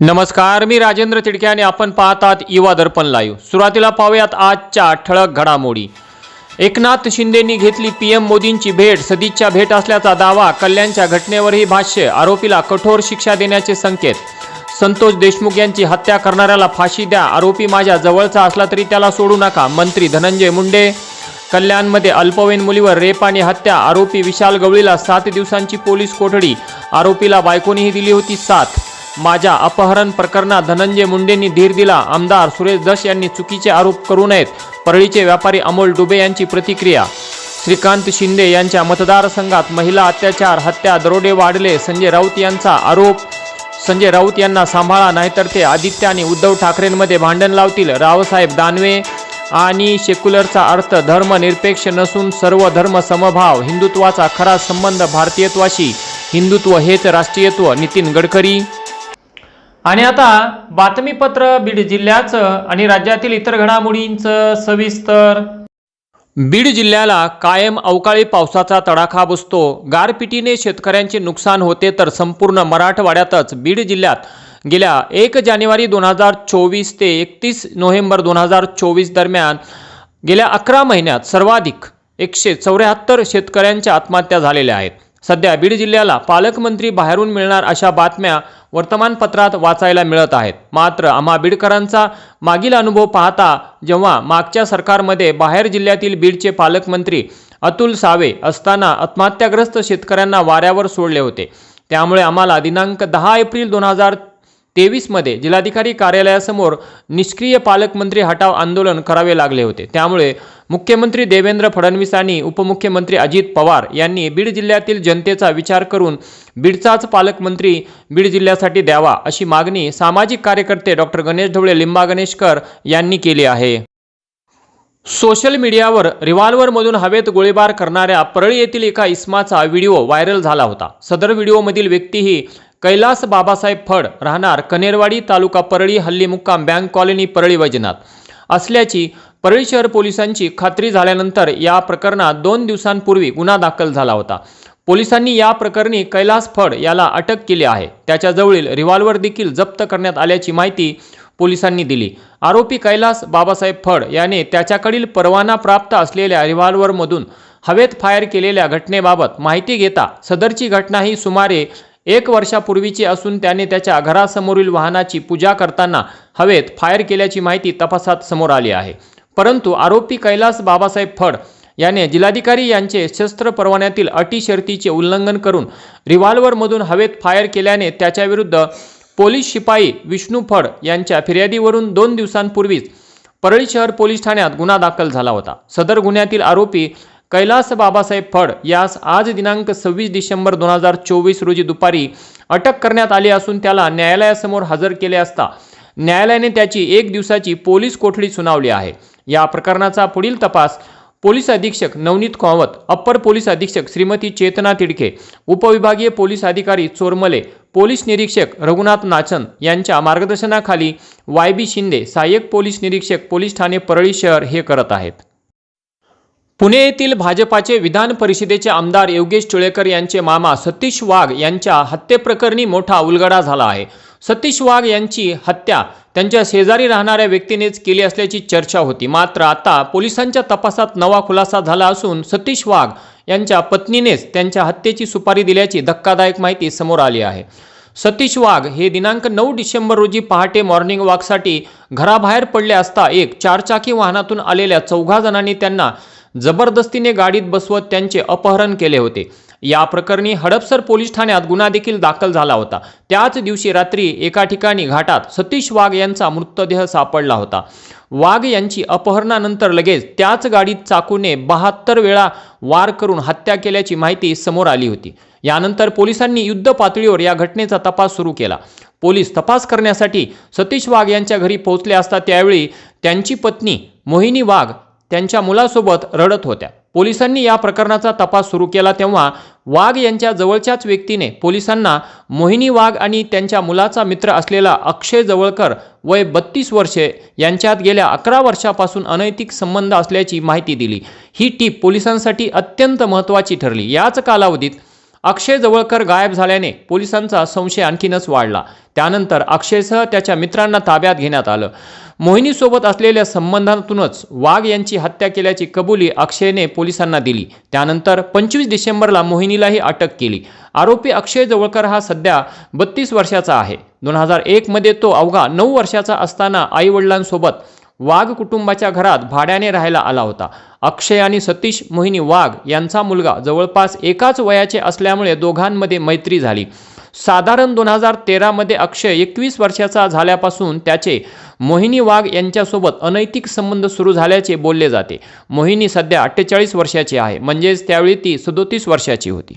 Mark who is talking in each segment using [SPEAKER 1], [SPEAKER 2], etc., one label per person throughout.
[SPEAKER 1] नमस्कार मी राजेंद्र तिडके आणि आपण पाहतात युवा दर्पण लाईव्ह सुरुवातीला पाहूयात आजच्या ठळक घडामोडी. एकनाथ शिंदेंनी घेतली पीएम मोदींची भेट सदिच्छा भेट असल्याचा दावा कल्याणच्या घटनेवरही भाष्य आरोपीला कठोर शिक्षा देण्याचे संकेत. संतोष देशमुख यांची हत्या करणाऱ्याला फाशी द्या आरोपी माझ्या जवळचा असला तरी त्याला सोडू नका मंत्री धनंजय मुंडे. कल्याणमध्ये अल्पवयीन मुलीवर रेप आणि हत्या आरोपी विशाल गवळीला सात दिवसांची पोलीस कोठडी आरोपीला बायकोनीही दिली होती साथ. माझ्या अपहरण प्रकरणात धनंजय मुंडेंनी धीर दिला. आमदार सुरेश दश यांनी चुकीचे आरोप करू नयेत. परळीचे व्यापारी अमोल डुबे यांची प्रतिक्रिया. श्रीकांत शिंदे यांच्या मतदारसंघात महिला अत्याचार हत्या दरोडे वाढले. संजय राऊत यांचा आरोप संजय राऊत यांना सांभाळा नाहीतर ते आदित्य आणि उद्धव ठाकरेंमध्ये भांडण लावतील. रावसाहेब दानवे आणि सेक्युलरचा अर्थ धर्मनिरपेक्ष नसून सर्व धर्म समभाव हिंदुत्वाचा खरा संबंध भारतीयत्वाशी. हिंदुत्व हेच राष्ट्रीयत्व. नितीन गडकरी आणि आता बातमीपत्र बीड जिल्ह्याचं आणि राज्यातील इतर घडामोडींचं सविस्तर. बीड जिल्ह्याला कायम अवकाळी पावसाचा तडाखा बसतो. गारपिटीने शेतकऱ्यांचे नुकसान होते तर संपूर्ण मराठवाड्यातच बीड जिल्ह्यात गेल्या एक जानेवारी दोन हजार चोवीस ते एकतीस नोव्हेंबर दोन हजार चोवीस दरम्यान गेल्या अकरा महिन्यात सर्वाधिक एकशे चौऱ्याहत्तर शेतकऱ्यांच्या आत्महत्या झालेल्या आहेत. सध्या बीड जिल्ह्याला पालकमंत्री बाहेरून मिळणार अशा बातम्या वर्तमानपत्रात वाचायला मिळत आहेत. मात्र आम्हा बीडकरांचा मागील अनुभव पाहता जेव्हा मागच्या सरकारमध्ये बाहेर जिल्ह्यातील बीडचे पालकमंत्री अतुल सावे असताना आत्महत्याग्रस्त शेतकऱ्यांना वाऱ्यावर सोडले होते. त्यामुळे आम्हाला दिनांक दहा एप्रिल दोन हजार तेवीसमध्ये जिल्हाधिकारी कार्यालयासमोर निष्क्रिय पालकमंत्री हटाव आंदोलन करावे लागले होते. त्यामुळे मुख्यमंत्री देवेंद्र फडणवीस आणि उपमुख्यमंत्री अजित पवार यांनी बीड जिल्ह्यातील जनतेचा विचार करून बीडचाच पालकमंत्री बीड जिल्ह्यासाठी द्यावा अशी मागणी सामाजिक कार्यकर्ते डॉक्टर गणेश ढवळे लिंबा गणेशकर यांनी केली आहे. सोशल मीडियावर रिव्हॉल्व्हरमधून हवेत गोळीबार करणाऱ्या परळी येथील एका इस्माचा व्हिडिओ व्हायरल झाला होता. सदर व्हिडिओमधील व्यक्ती ही कैलास बाबासाहेब फड राहणार कनेरवाडी तालुका परळी हल्ली मुक्काम बँक कॉलनी परळी वैजनाथ. असल्याची परळी शहर पोलिसांची खात्री झाल्यानंतर या प्रकरणात दोन दिवसांपूर्वी गुन्हा दाखल झाला होता. पोलिसांनी या प्रकरणी कैलास फड याला अटक केली आहे. त्याच्याजवळील रिव्हॉल्वर देखील जप्त करण्यात आल्याची माहिती पोलिसांनी दिली. आरोपी कैलास बाबासाहेब फड याने त्याच्याकडील परवाना प्राप्त असलेल्या रिव्हॉल्वरमधून हवेत फायर केलेल्या घटनेबाबत माहिती घेता सदरची घटना ही सुमारे एक वर्षापूर्वीची असून त्याने त्याच्या घरासमोरील वाहनाची पूजा करताना हवेत फायर केल्याची माहिती तपासात समोर आली आहे. परंतु आरोपी कैलास बाबासाहेब फड याने जिल्हाधिकारी यांचे शस्त्र परवान्यातील अटी शर्तीचे उल्लंघन करून रिव्हॉल्व्हरमधून हवेत फायर केल्याने त्याच्याविरुद्ध पोलीस शिपाई विष्णू फड यांच्या फिर्यादीवरून दोन दिवसांपूर्वीच परळी शहर पोलीस ठाण्यात गुन्हा दाखल झाला होता. सदर गुन्ह्यातील आरोपी कैलास बाबासाहेब फड यास आज दिनांक सव्वीस डिसेंबर दोन हजार चोवीस रोजी दुपारी अटक करण्यात आली असून त्याला न्यायालयासमोर हजर केले असता न्यायालयाने त्याची एक दिवसाची पोलीस कोठडी सुनावली आहे. या प्रकरणाचा पुढील तपास पोलीस अधीक्षक नवनीत कावत अप्पर पोलीस अधीक्षक श्रीमती चेतना तिडके उपविभागीय पोलीस अधिकारी चोरमले पोलीस निरीक्षक रघुनाथ नाचन यांच्या मार्गदर्शनाखाली वाय बी शिंदे सहाय्यक पोलीस निरीक्षक पोलीस ठाणे परळी शहर हे करत आहेत. पुणे येथील भाजपाचे विधान परिषदेचे आमदार योगेश टिळेकर यांचे मामा सतीश वाघ यांच्या हत्येप्रकरणी मोठा उलगडा झाला आहे. सतीश वाघ यांची हत्या त्यांच्या शेजारी राहणाऱ्या व्यक्तीनेच केली असल्याची चर्चा होती. मात्र आता पोलिसांच्या तपासात नवा खुलासा झाला असून सतीश वाघ यांच्या पत्नीनेच त्यांच्या हत्येची सुपारी दिल्याची धक्कादायक माहिती समोर आली आहे. सतीश वाघ हे दिनांक नऊ डिसेंबर रोजी पहाटे मॉर्निंग वॉकसाठी घराबाहेर पडले असता एक चारचाकी वाहनातून आलेल्या चौघा जणांनी त्यांना जबरदस्तीने गाडीत बसवत त्यांचे अपहरण केले होते. या प्रकरणी हडपसर पोलीस ठाण्यात गुन्हा देखील दाखल झाला होता. त्याच दिवशी रात्री एका ठिकाणी घाटात सतीश वाघ यांचा मृतदेह सापडला होता. वाघ यांची अपहरणानंतर लगेच त्याच गाडीत चाकूने बहात्तर वेळा वार करून हत्या केल्याची माहिती समोर आली होती. यानंतर पोलिसांनी युद्ध पातळीवर या घटनेचा तपास सुरू केला. पोलीस तपास करण्यासाठी सतीश वाघ यांच्या घरी पोहोचले असता त्यावेळी त्यांची पत्नी मोहिनी वाघ त्यांच्या मुलासोबत रडत होत्या. पोलिसांनी या प्रकरणाचा तपास सुरू केला तेव्हा वाघ यांच्या जवळच्याच व्यक्तीने पोलिसांना मोहिनी वाघ आणि त्यांच्या मुलाचा मित्र असलेला अक्षय जवळकर वय बत्तीस वर्षे यांच्यात गेल्या अकरा वर्षापासून अनैतिक संबंध असल्याची माहिती दिली. ही टीप पोलिसांसाठी अत्यंत महत्त्वाची ठरली. याच कालावधीत अक्षय जवळकर गायब झाल्याने पोलिसांचा संशय आणखीनच वाढला. त्यानंतर अक्षयसह त्याच्या मित्रांना ताब्यात घेण्यात आलं. मोहिनीसोबत असलेल्या संबंधातूनच वाघ यांची हत्या केल्याची कबुली अक्षयने पोलिसांना दिली. त्यानंतर पंचवीस डिसेंबरला मोहिनीलाही अटक केली. आरोपी अक्षय जवळकर हा सध्या बत्तीस वर्षाचा आहे. दोन हजार एकमध्ये तो अवघा नऊ वर्षाचा असताना आईवडिलांसोबत वाघ कुटुंबाच्या घरात भाड्याने राहायला आला होता. अक्षय आणि सतीश मोहिनी वाघ यांचा मुलगा जवळपास एकाच वयाचे असल्यामुळे दोघांमध्ये मैत्री झाली. साधारण दोन हजार तेरामध्ये अक्षय एकवीस वर्षाचा झाल्यापासून त्याचे मोहिनी वाघ यांच्यासोबत अनैतिक संबंध सुरू झाल्याचे बोलले जाते. मोहिनी सध्या अठ्ठेचाळीस वर्षाची आहे म्हणजेच त्यावेळी ती सदोतीस वर्षाची होती.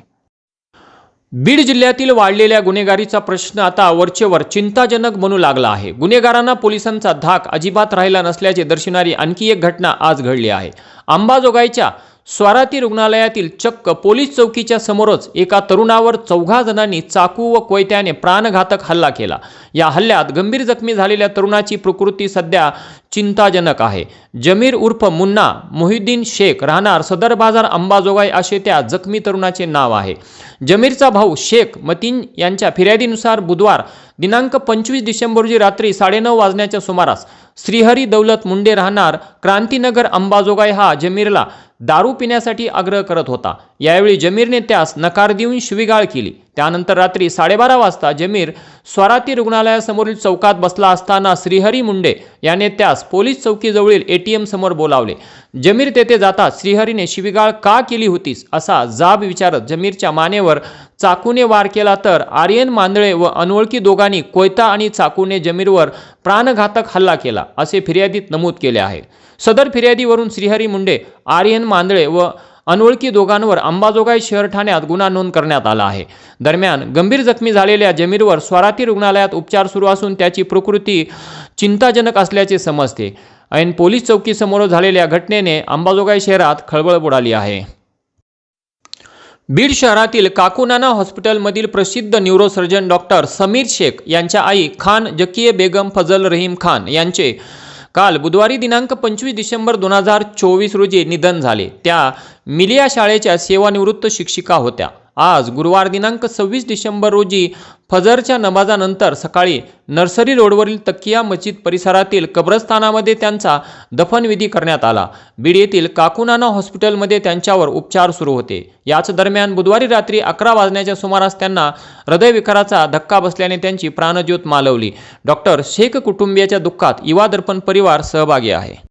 [SPEAKER 1] बीड जिल्ह्यातील वाढलेल्या गुन्हेगारीचा प्रश्न आता वरचेवर चिंताजनक बनू लागला आहे. गुन्हेगारांना पोलिसांचा धाक अजिबात राहिला नसल्याचे दर्शवणारी आणखी एक घटना आज घडली आहे. अंबाजोगाईच्या स्वाराती रुग्णालयातील चक्क पोलीस चौकीच्या समोरच एका तरुणावर चौघा जणांनी चाकू व कोयत्याने प्राणघातक हल्ला केला. या हल्ल्यात गंभीर जखमी झालेल्या तरुणाची प्रकृती सध्या चिंताजनक आहे. जमीर उर्फ मुन्ना मोहिद्दीन शेख राहणार सदर बाजार अंबाजोगाई असे त्या जखमी तरुणाचे नाव आहे. जमीरचा भाऊ शेख मतीन यांच्या फिर्यादीनुसार बुधवार दिनांक पंचवीस डिसेंबर रोजी रात्री साडेनऊ वाजण्याच्या सुमारास श्रीहरी दौलत मुंडे राहणार क्रांतीनगर अंबाजोगाई हा जमीरला दारू पिण्यासाठी आग्रह करत होता. यावेळी जमीरने त्यास नकार देऊन शिवीगाळ केली. त्यानंतर रात्री साडेबारा वाजता जमीर स्वराती रुग्णालयासमोरील चौकात बसला असताना श्रीहरी मुंडे याने त्यास पोलीस चौकीजवळील ए टी समोर बोलावले. जमीर तेथे जाता श्रीहरीने शिवीगाळ का केली होतीस असा जाब विचारत जमीरच्या मानेवर चाकूने वार केला तर आर्यन मांदळे व अनोळखी दोघांनी कोयता आणि चाकूने जमीरवर प्राणघातक हल्ला केला असे फिर्यादीत नमूद केले आहे. सदर फिर्यादीवरून श्रीहरी मुंडे आर्यन मांदळे व अनोळखी दोघांवर अंबाजोगाई शहर ठाण्यात गुन्हा नोंद करण्यात आला आहे. दरम्यान गंभीर जखमी झालेल्या जमीरवर स्वराती रुग्णालयात उपचार सुरू असून त्याची प्रकृती चिंताजनक असल्याचे समजते. ऐन पोलीस चौकीसमोर झालेल्या घटनेने अंबाजोगाई शहरात खळबळ बुडाली आहे. बीड शहरातील काकुनाना हॉस्पिटलमधील प्रसिद्ध न्यूरोसर्जन डॉक्टर समीर शेख यांच्या आई खान जकिये बेगम फजल रहीम खान यांचे काल बुधवारी दिनांक पंचवीस डिसेंबर दोन हजार चोवीस रोजी निधन झाले. त्या मिलिया शाळेच्या सेवानिवृत्त शिक्षिका होत्या. आज गुरुवार दिनांक सव्वीस डिसेंबर रोजी फजरच्या नमाजानंतर सकाळी नर्सरी रोडवरील तकिया मस्जिद परिसरातील कब्रस्तानामध्ये त्यांचा दफनविधी करण्यात आला. बीड येथील काकुनाना हॉस्पिटलमध्ये त्यांच्यावर उपचार सुरू होते. याच दरम्यान बुधवारी रात्री अकरा वाजण्याच्या सुमारास त्यांना हृदयविकाराचा धक्का बसल्याने त्यांची प्राणज्योत मालवली. डॉक्टर शेख कुटुंबियाच्या दुःखात युवा दर्पण परिवार सहभागी आहे.